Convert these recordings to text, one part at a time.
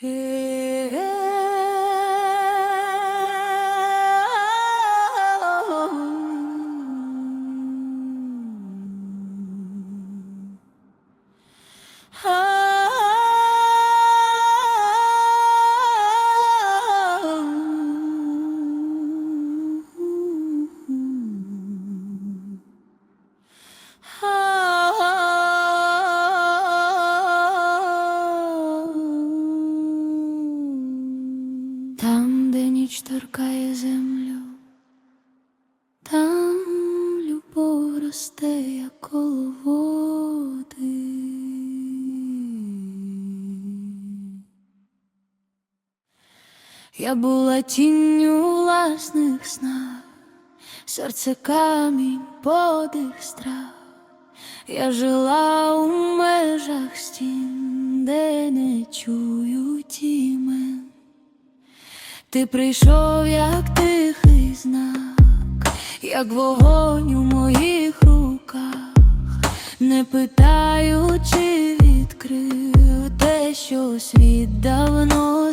Hey. торкає землю, там любов росте, як коло води. Я була тінню власних снах, серце камінь, подих страх, я жила у межах стін, де не чую. Ти прийшов, як тихий знак, як вогонь у моїх руках, не питаючи, відкрив те, що світ давно.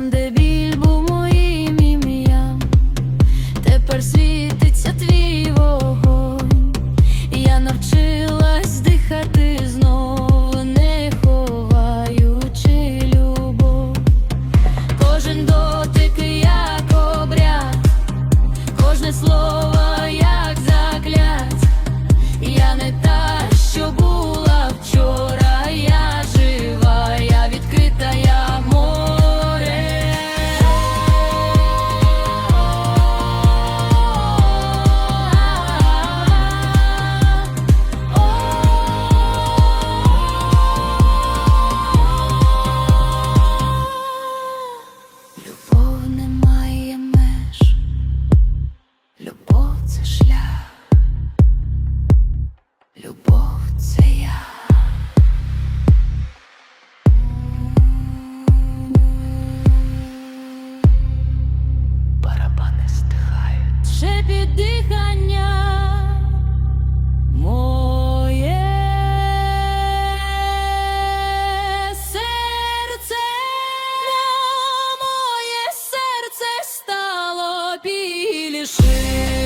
Sen de шепіт дихання моє серце, моє серце стало біліше.